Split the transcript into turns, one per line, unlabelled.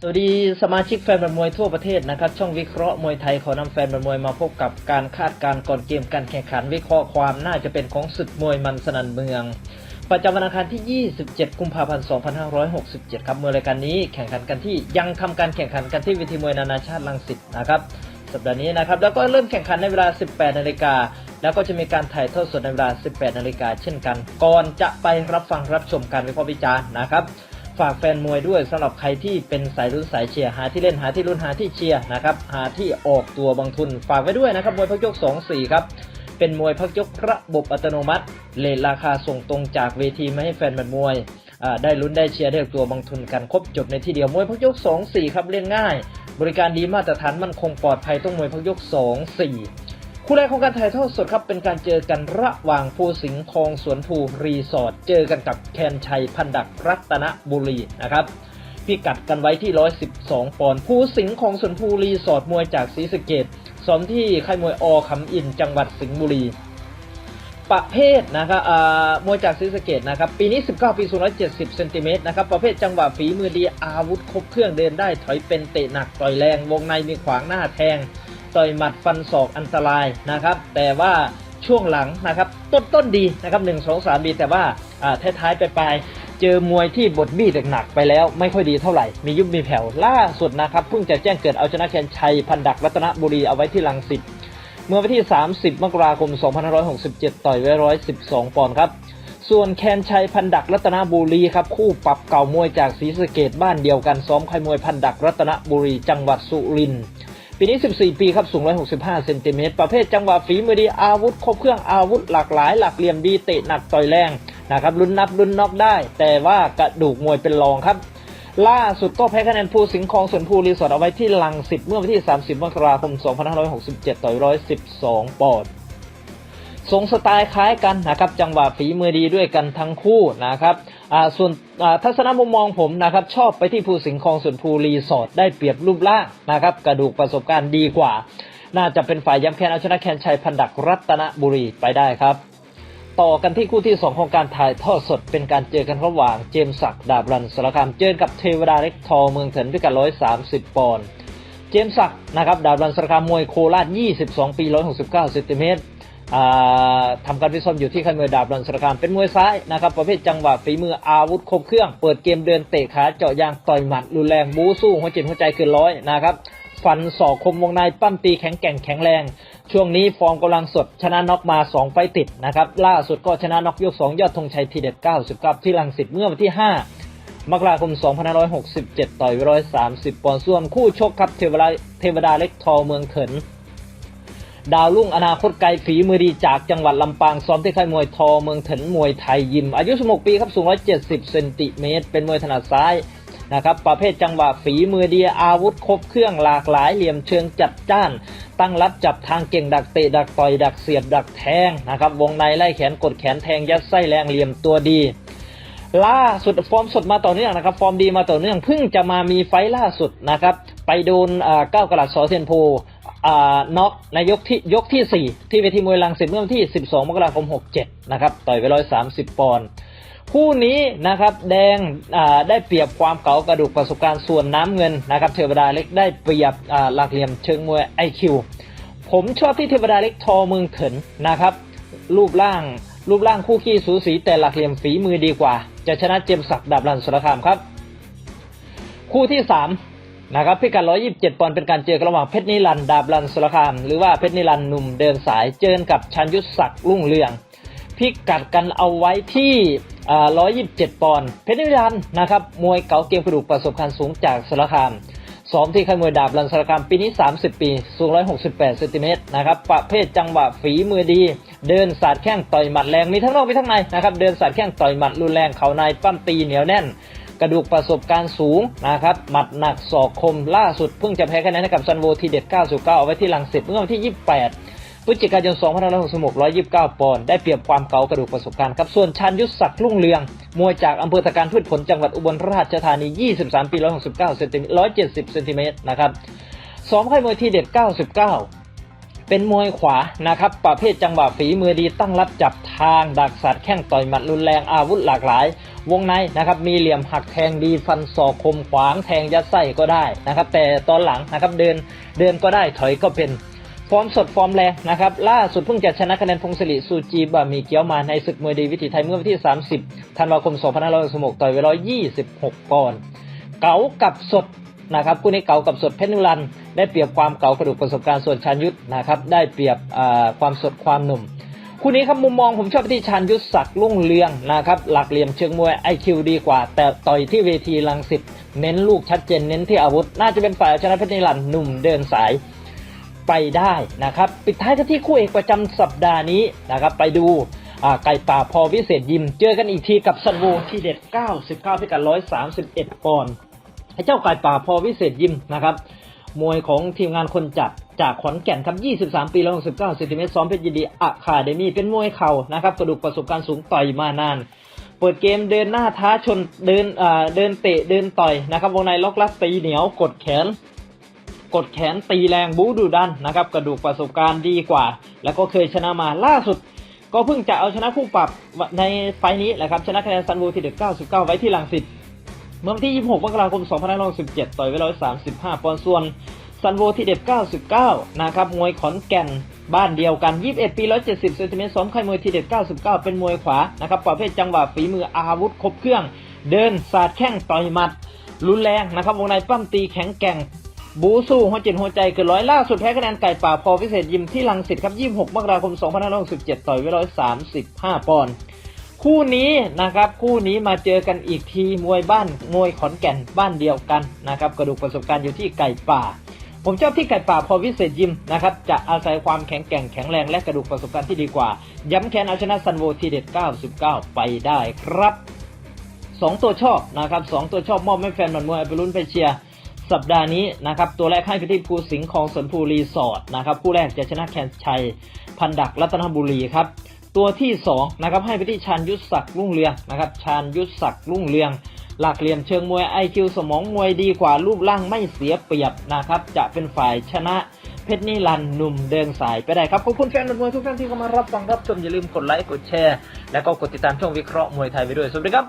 สวัสดีสมาชิกแฟนบอลมวยทั่วประเทศนะครับ ช่องวิเคราะห์มวยไทยขอนำแฟนบอลมวยมาพบกับการคาดการณ์ก่อนเกมการแข่งขัน วิเคราะห์ความน่าจะเป็นของศึกมวยมันสนันเมือง ประจำวันอังคารที่ 27 กุมภาพันธ์ 2567 ครับมวยรายการนี้แข่งขันกันที่ยังทำการแข่งขันกันที่เวทีมวยนานาชาติลังสิตนะครับสัปดาห์นี้นะครับแล้วก็เริ่มแข่งขันในเวลา 18 นาฬิกาแล้วก็จะมีการถ่ายทอดสดในเวลา 18 นาฬิกาเช่นกัน ก่อนจะไปรับฟังรับชมการวิเคราะห์วิจารณ์นะครับ ฝากแฟนมวยด้วยสำหรับใครที่เป็นสายลุ้นสายเชียร์หาที่เล่นหาที่ลุ้นหาที่เชียร์นะครับหาที่ออกตัวบางทุน ฝากไว้ด้วยนะครับมวยพักยก2 4ครับเป็นมวยพักยกระบบอัตโนมัติเลทราคาส่งตรงจากเวทีมาให้แฟนบันมวยได้ลุ้นได้เชียร์ได้ออกตัวบางทุนกันครบจบในที่เดียวมวยพักยก 2 4 ครับเล่นง่าย บริการดีมาตรฐานมันคงปลอดภัยต้องมวยพักยก 2 4 คู่แรกของการถ่ายทอดสดครับเป็นการเจอกันระหว่างภูสิงห์คลองสวนภูรีสอร์ทเจอกันกับแคนชัยพันดักรัตนบุรีนะครับพิกัดกันไว้ที่ 112 ปอนด์ภูสิงห์คลองสวนภูรีสอร์ทมวยจากศรีสะเกดซ้อมที่ค่ายมวยอขำอินจังหวัดสิงห์บุรีประเภทนะครับอ่ามวยจากศรีสะเกดนะครับ ปีนี้ 19 ปี170 เซนติเมตรนะครับ ประเภทจังหวะฝีมือดี อาวุธครบเครื่องเดินได้ ถอยเป็นเตะหนัก ต่อยแรง วงในมีขวางหน้าแทง ต่อยหมัดฟันศอกอันตรายนะครับ แต่ว่าช่วงหลังนะครับ ต้นต้นดีนะครับหนึ่งสองสามดีแต่ว่าอ่าท้ายๆไปปลายๆเจอมวยที่บทบี้หนักไปแล้วไม่ค่อยดีเท่าไหร่ มียุบมีแผ่วล่าสุดนะครับเพิ่งจะแจ้งเกิดเอาชนะแคนชัยพันดักรัตนบุรีเอาไว้ที่ลังสิตเมื่อวันที่ 30 มกราคม 2567 ต่อยไว้112 ปอนด์ครับ ส่วนแคนชัยพันดักรัตนบุรีครับคู่ปรับเก่ามวยจากศรีสะเกดบ้านเดียวกันซ้อมค่ายมวยพันดักรัตนบุรีจังหวัดสุรินทร์ ปีนี้ 14 ปีครับ สูง 165 เซนติเมตร ประเภทจังหวะฝีมือดี อาวุธ ครบเครื่อง อาวุธหลากหลาย หลักเหลี่ยมดี เตะหนักต่อยแรงนะครับ ลุ้นนับลุ้นน็อกได้ แต่ว่ากระดูกมวยเป็นรองครับ ล่าสุดก็แพ้คะแนนภูสิงห์คลองสวนภูรีสอร์ทเอาไว้ที่ลังสิตเมื่อวันที่ 30 มกราคม 2567 ต่อย112 ปอนด์ทรงสไตล์คล้ายกันนะครับ จังหวะฝีมือดีด้วยกันทั้งคู่นะครับ ส่วนทัศนมุมมองผมนะครับชอบไปที่ภูสิงห์คลองสวนภูรีสอร์ทได้เปรียบรูปร่างนะครับ กระดูกประสบการณ์ดีกว่า น่าจะเป็นฝ่ายย้ำแค้นเอาชนะแคนชัยพันดักรัตนบุรีไปได้ครับ ต่อกันที่คู่ที่ 2 ของการถ่ายทอดสดเป็นการเจอกันระหว่างเจมส์ศักดาบรันสารคามเจอกับเทวดาเล็กทอเมืองเถินด้วยกัน130 ปอนด์เจมส์ศักนะครับดาบรันสารคามมวยโคราช22 ปี 169เซนติเมตร อ่าทำการฟิตซ้อมอยู่ที่ค่ายมวยดาบรันสารคามเป็นมวยซ้ายนะครับ ประเภทจังหวะฝีมืออาวุธครบเครื่อง เปิดเกมเดินเตะขาเจาะยางต่อยหมัดรุนแรงบู๊สู้หัวจิตหัวใจเกินร้อยนะครับฟันศอกคมวงในปั้มตีแข็งแกร่งแข็งแรง ช่วงนี้ฟอร์มกำลังสดชนะน็อกมา 2 ไฟต์ติดนะครับล่าสุดก็ชนะน็อกยก 2 ยอดธงชัยทีเด็ด99ที่ลังสิตเมื่อวันที่ 5 มกราคม 2567 ต่อย130 ปอนด์ส่วนคู่ชกครับเทวดาเทวดาเล็กทอเมืองเถิน ดาวรุ่งอนาคตไกลฝีมือดีจากจังหวัดลำปางซ้อมที่ค่ายมวยทอเมืองเถินมวยไทยยิม อายุ 16 ปีครับสูง 170 เซนติเมตร เป็นมวยถนัดซ้ายนะครับประเภทจังหวะฝีมือดีอาวุธครบเครื่องหลากหลายเหลี่ยมเชิงจัดจ้าน ตั้งรับจับทางเก่งดักเตะดักต่อยดักเสียบดักแทงนะครับวงในไล่แขนกดแขนแทงยัดไส้แรงเหลี่ยมตัวดี ล่าสุดฟอร์มสดมาต่อเนื่องนะครับฟอร์มดีมาต่อเนื่องเพิ่งจะมามีไฟล่าสุดนะครับไปโดนอ่าเก้ากระดาษสอเทียนโพอ่ น็อกในยกที่ยกที่ 4 ที่เวทีมวยลังสิตเมื่อวันที่ 12 มกราคม 67 นะครับ ต่อยไป 130 ปอนด์คู่นี้นะครับแดงได้เปรียบความเก๋ากระดูกประสบการณ์ส่วนน้ำเงินนะครับเทวดาเล็กได้เปรียบหลักเหลี่ยมเชิงมวย IQ ผมชอบที่เทวดาเล็กทอเมืองเถินนะครับ รูปร่างรูปร่างคู่ขี้สูสีแต่หลักเหลี่ยมฝีมือดีกว่า จะชนะเจมสักดิ์ดาบรันสารคามครับ คู่ที่ 3 นะครับพิกัด127 ปอนด์เป็นการเจอกันระหว่างเพชรนิรันดาบรันสารคาม หรือว่าเพชรนิรันหนุ่มเดินสายเจอกับชันยุทธศักดิ์รุ่งเรือง พิกัดกันเอาไว้ที่อ่า127 ปอนด์เพชรนิรันต์นะครับมวยเก๋าเกมกระดูกประสบการณ์สูงจากสารคามซ้อมที่ค่ายมวยดาบรันสารคามปีนี้ 30 ปี สูง 168เซนติเมตรนะครับ ประเภทจังหวะฝีมือดี เดินสาดแข้งต่อยหมัดแรง มีทั้งนอกมีทั้งในนะครับ เดินสาดแข้งต่อยหมัดรุนแรง เข่าในปั้มตีเหนียวแน่น กระดูกประสบการณ์สูงนะครับหมัดหนักศอกคมล่าสุดเพิ่งจะแพ้คะแนนให้กับซันโวทีเด็ด 99 เอาไว้ที่ลังสิตเมื่อวันที่ 28พฤศจิกายน 2566 129 ปอนด์ได้เปรียบความเก่ากระดูกประสบการณ์ครับส่วนชันยุทธศักดิ์รุ่งเรือง มวยจากอำเภอตะการพืชผลจังหวัดอุบลราชธานี 23 ปี 169 เซนติเมตร170 เซนติเมตรนะครับซ้อมค่ายมวยทีเด็ด 99 เป็นมวยขวานะครับ ประเภทจังหวะฝีมือดีตั้งรับจับทาง ดักสัตว์แข้งต่อยหมัดรุนแรงอาวุธหลากหลาย วงในนะครับมีเหลี่ยมหักแทงดีฟันศอกคมขวางแทงยัดไส้ก็ได้นะครับ แต่ตอนหลังนะครับเดินเดินก็ได้ถอยก็เป็นฟอร์มสดฟอร์มแรงนะครับล่าสุดเพิ่งจะชนะคะแนนพงศิริซูจีบะมีเกียวมาในศึกมวยดีวิถีไทยเมื่อวันที่ 30 ธันวาคม 2566ต่อยเวลา26ปอนด์เก๋ากับสด นะครับคู่นี้เก๋ากับสดเพชรนุรันด์ได้เปรียบความเก๋ากระดูกประสบการณ์ส่วนชานยุทธนะครับได้เปรียบความสดความหนุ่มคู่นี้ครับมุมมองผมชอบที่ชานยุทธศักดิ์ลุ่งเรืองนะครับหลักเหลี่ยมเชิงมวย IQ ดีกว่า แต่ต่อยที่เวทีลังสิตเน้นลูกชัดเจนเน้นที่อาวุธ น่าจะเป็นฝ่ายชนะเพชรนิรันด์หนุ่มเดินสายไปได้นะครับปิดท้ายกันที่คู่เอกประจำสัปดาห์นี้นะครับไปดูไก่ป่าพอวิเศษยิม เจอกันอีกทีกับซันโวที่เด็ด 99พิกัด131ปอนด์ ไอ้เจ้าไก่ป่าพอวิเศษยิมนะครับ มวยของทีมงานคนจัดจากขอนแก่นครับ 23 ปี 169เซนติเมตรซ้อมเพชรยินดีอะคาเดมี่เป็นมวยเข่านะครับ กระดูกประสบการณ์สูงต่อยมานาน เปิดเกมเดินหน้าท้าชน เดินเดินเตะ เดินต่อยนะครับ วงในล็อกลัดตีเหนียว กดแขน กดแขนตีแรงบูดุดันนะครับ กระดูกประสบการณ์ดีกว่า แล้วก็เคยชนะมาล่าสุด ก็เพิ่งจะเอาชนะคู่ปรับในไฟล์นี้แหละครับ ชนะคะแนนซันวูที่เด็ด99 ไว้ที่ลังสิต เมื่อวันที่ 26 มกราคม 2517ต่อยไว้135 ปอนด์ส่วนซันโวที่เด็ด 99 นะครับมวยขอนแก่นบ้านเดียวกัน 21 ปี 170เซนติเมตรซ้อมค่ายมวยทีเด็ด 99 เป็นมวยขวานะครับประเภทจังหวะฝีมืออาวุธครบเครื่อง เดินสาดแข้งต่อยหมัด รุนแรงนะครับวงในปั้มตีแข็งแกร่ง บูสู้หัวจิตหัวใจเกินร้อยล่าสุดแพ้คะแนนไก่ป่าพอพิเศษยิมที่ลังสิตครับ 26 มกราคม 2567 ต่อยไว้135 ปอนด์ คู่นี้นะครับคู่นี้มาเจอกันอีกทีมวยบ้านมวยขอนแก่นบ้านเดียวกันนะครับกระดูกประสบการณ์อยู่ที่ไก่ป่า ผมชอบที่ไก่ป่าพอวิเศษยิมนะครับจะอาศัยความแข็งแกร่งแข็งแรงและกระดูกประสบการณ์ที่ดีกว่า ย้ำแค้นเอาชนะซันโวทีเด็ด 99 ไปได้ครับสองตัวชอบนะครับสองตัวชอบมอบให้แฟนบอลมวยเอาไปลุ้นไปเชียร์สัปดาห์นี้นะครับตัวแรกให้ไปที่ภูสิงห์คลองสนภูรีสอร์ทนะครับคู่แรกจะชนะแคนชัยพันดักรัตนบุรีครับ ตัวที่สองนะครับให้ไปที่ชานยุทธศักดิ์รุ่งเรืองนะครับชานยุทธศักดิ์รุ่งเรือง หลักเหลี่ยมเชิงมวยไอคิวสมองมวยดีกว่ารูปร่างไม่เสียเปรียบนะครับจะเป็นฝ่ายชนะเพชรนิรันดร์หนุ่มเดินสายไปได้ครับ ขอบคุณแฟนมวยทุกท่านที่เข้ามารับฟังรับชมอย่าลืมกดไลค์กดแชร์ แล้วก็กดติดตามช่องวิเคราะห์มวยไทยไปด้วย สวัสดีครับ